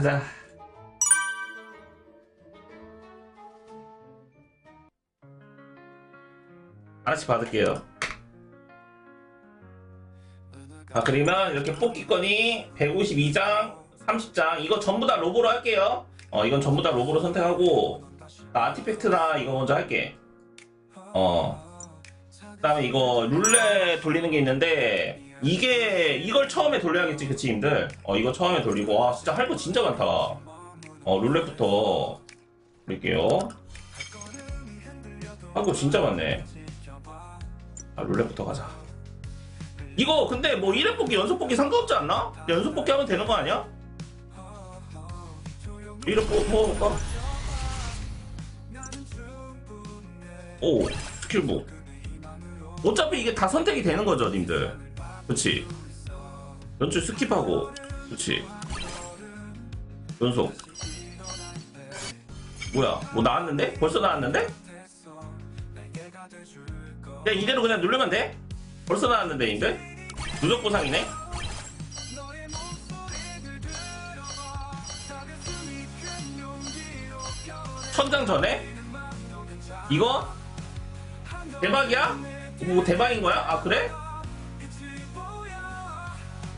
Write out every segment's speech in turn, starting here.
가자. 하나씩 받을게요. 아, 그러면 이렇게 뽑기권이 152장, 30장, 이거 전부 다 로고로 할게요. 어, 이건 전부 다 로고로 선택하고, 나 아티팩트나 이거 먼저 할게. 어. 그 다음에 이거 룰렛 돌리는 게 있는데, 이게, 이걸 처음에 돌려야겠지, 그치, 님들? 어, 이거 처음에 돌리고, 와, 진짜 할 거 진짜 많다. 어, 룰렛부터 돌릴게요. 할 거 진짜 많네. 아, 룰렛부터 가자. 이거 근데 뭐 1회 뽑기 연속 뽑기 상관없지 않나? 연속 뽑기 하면 되는 거 아니야? 1회 뽑, 뽑아볼까? 오, 스킬북. 어차피 이게 다 선택이 되는 거죠, 님들. 그치? 연출 스킵하고, 그치? 연속. 뭐야, 뭐 나왔는데? 벌써 나왔는데? 그냥 이대로 그냥 누르면 돼? 벌써 나왔는데, 님들? 누적 보상이네? 천장 전에? 이거? 대박이야? 뭐 대박인 거야? 아 그래?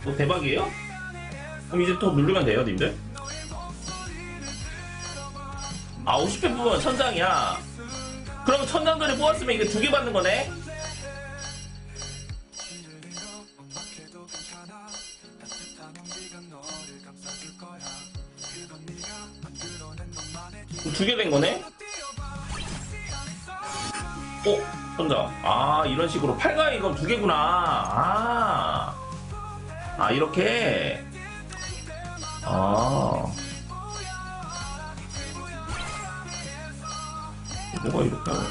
뭐 대박이에요? 그럼 이제 또 누르면 돼요 님들 아 50회 뽑으면 천장이야 그럼 천장 전에 뽑았으면 이게 두개 받는 거네? 두 개 된 거네? 어? 천장. 아, 이런 식으로. 8가 이거 두 개구나. 아. 아, 이렇게. 아. 뭐가 이렇게 하네.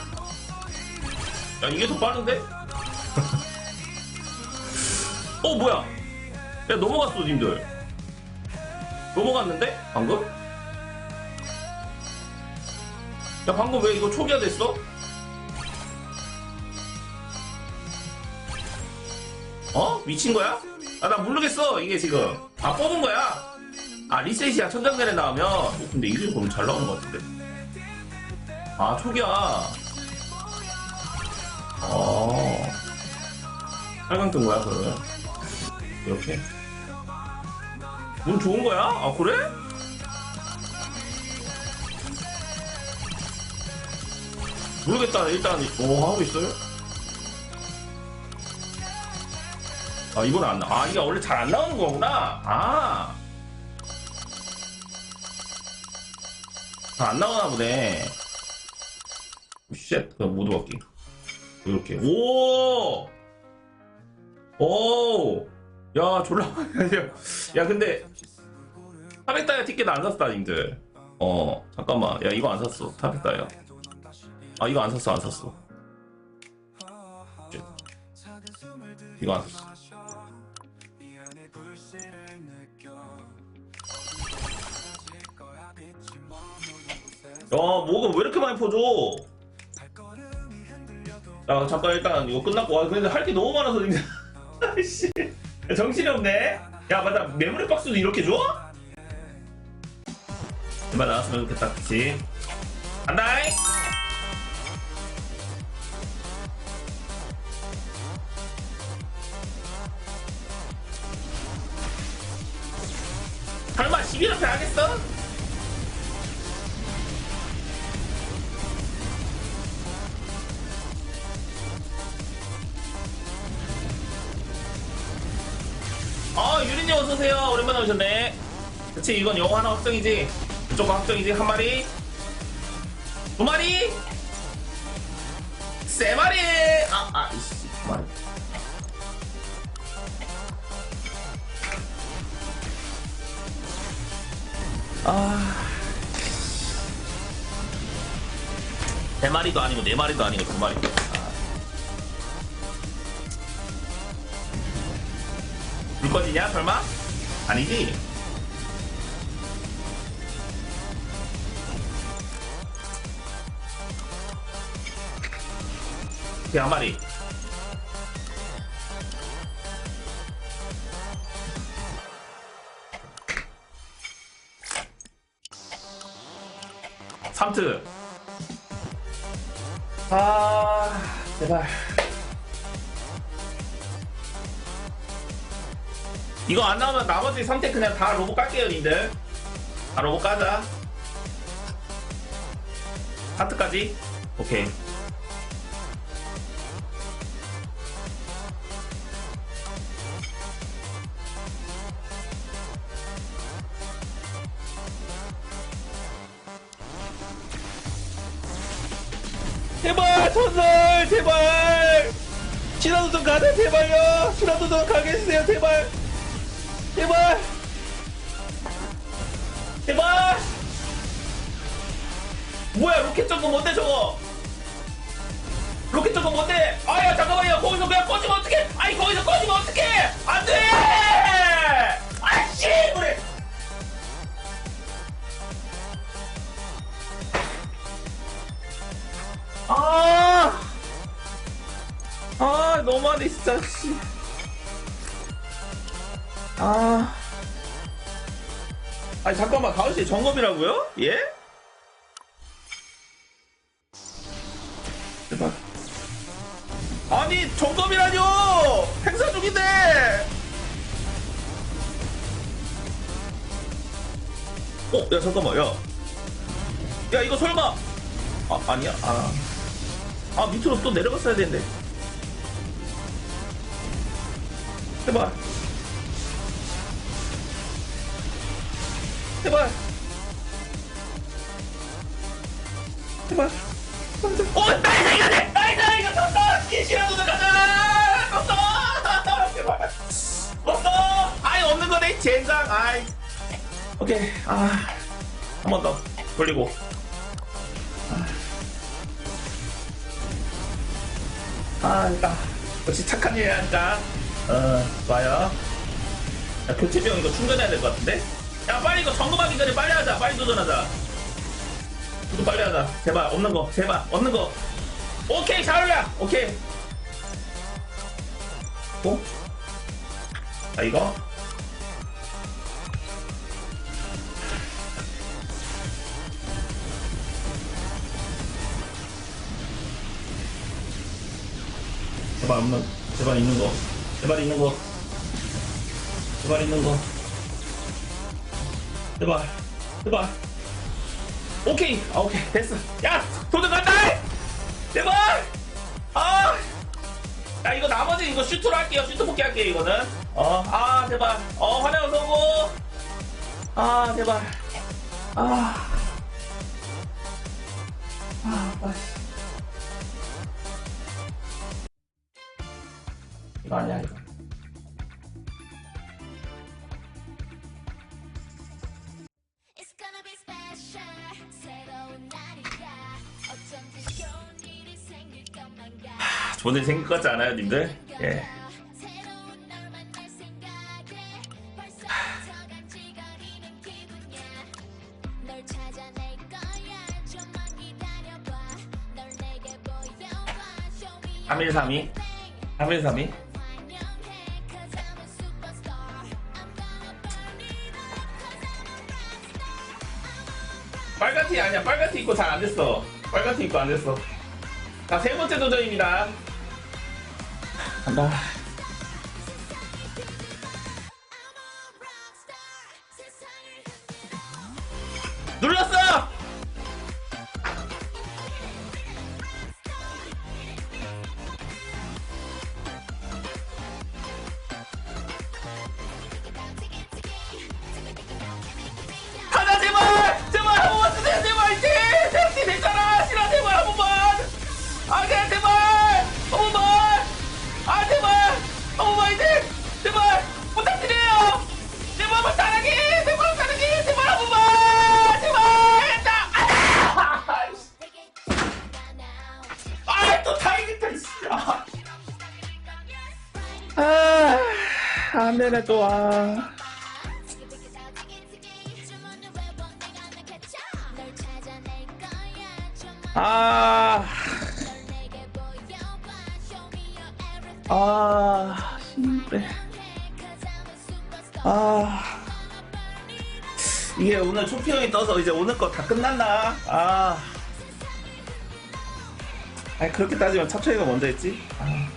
야, 이게 더 빠른데? 어, 뭐야? 야, 넘어갔어, 님들. 넘어갔는데? 방금? 야 방금 왜 이거 초기화 됐어? 어? 미친 거야? 아 나 모르겠어 이게 지금 아 뽑은 거야 아 리셋이야 천장전에 나오면 어, 근데 이게 그럼 잘 나오는 것 같은데 아 초기화 어 8강 뜬 거야 그러면 이렇게 운 좋은 거야? 아 그래? 모르겠다. 일단 오 하고 있어요. 아 이건 안 나. 아 이게 원래 잘 안 나오는 거구나. 아. 잘안 나오나 보네. 쉣. 그 모두 바퀴. 이렇게. 오. 오. 야 졸라. 야 근데 400다이아 티켓 안 샀다 님들. 어 잠깐만. 야 이거 안 샀어. 400다이아. 아 이거 안 샀어 안 샀어 이거 안 샀어. 야 뭐가 왜 이렇게 많이 퍼줘 야 잠깐 일단 이거 끝났고. 와 근데 할 게 너무 많아서 지금. 아이씨. 정신이 없네. 야 맞다. 메모리 박스도 이렇게 줘? 제발 나왔으면 좋겠다. 그치? 간다잉 설마 11연패 하겠어? 아 유린님 어서오세요. 오랜만에 오셨네. 그치 이건 영어 하나 확정이지? 무조건 확정이지? 한 마리? 두 마리? 세 마리! 아아 아. 세 마리도 아니고 네 마리도 아니고 두 마리. 아. 불 꺼지냐 설마? 아니지? 한 마리. 3트. 아, 제발. 이거 안 나오면 나머지 3태 그냥 다 로봇 깔게요, 님들. 다 로봇 까자. 하트까지. 오케이. 제발 손을 제발! 신화도전 가자 제발요! 신화도전 가게 해주세요 제발! 제발! 제발! 뭐야 로켓 저거 뭔데 저거? 로켓 저거 뭔데 아야 잠깐만요. 거기서 그냥 꺼지면 어떡해? 아니 거기서 꺼지면 어떡해? 안돼! 아씨 그래 아, 아, 너무하네, 진짜, 씨. 아. 아니, 잠깐만, 가을씨 점검이라고요? 예? 제발. 아니, 점검이라뇨! 행사 중인데! 어, 야, 잠깐만, 야. 야, 이거 설마. 아, 아니야, 아. 아 밑으로 또 내려갔어야 되는데 제발 제발 제발 오 나이스 돼 나이스 이거 떴어 시시라도 가자 떴어 떴어 아이 없는 거네 젠장 아이 오케이 아 한 번 더 돌리고 아, 일단 역시 착한 일 한다. 어, 좋아요. 야, 교체병 이거 충전해야 될 것 같은데? 야, 빨리 이거 점검하기 전에 빨리 하자. 빨리 도전하자. 이거 빨리 하자. 제발, 없는 거. 제발, 없는 거. 오케이, 잘 올려. 오케이. 또? 자, 이거. 제발 없는 제발 있는 거. 제발 있는 거. 제발 있는 거. 제발. 제발. 오케이. 아 오케이. 됐어. 야! 도전 간다! 제발! 아 야 이거 나머지 이거 슈트로 할게요. 슈트 복귀 할게요 이거는. 어아 제발. 어 환영 성공 아 제발. 아. 아, 아, 이거 아니야 이거. 하, 좋은 생길 것 같지 않아요 님들? 예. 하... 3132 3132 빨간 티 아니야 빨간 티 입고 잘 안 됐어. 빨간 티 입고 안 됐어. 자 세 번째 도전입니다. 간다 아 그냥 제발! 한 번만 아 제발! 한 번만 이제! 제발! 부탁드려요! 제발 사랑해! 제발 사랑해! 제발 한 번만 제발! 나 아또 다행이다 씨. 아. 아, 안 되네 또, 아. 아, 아, 힘들어. 아, 이게 오늘 초피 형이 떠서 이제 오늘 거 다 끝났나? 아. 아니, 그렇게 따지면 차초이가 먼저 했지? 아.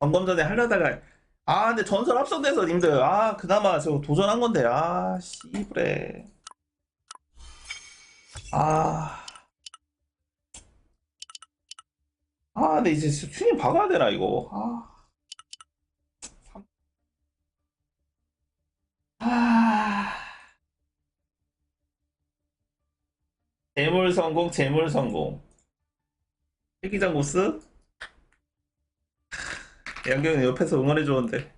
방금 전에 하려다가, 아, 근데 전설 합성돼서 님들, 아, 그나마 저 도전한 건데, 아, 씨부래. 아. 아, 근데 이제 튜닝 박아야 되나, 이거. 아. 아. 재물 성공, 재물 성공. 필기장 보스? 양경이 옆에서 응원해 주는데.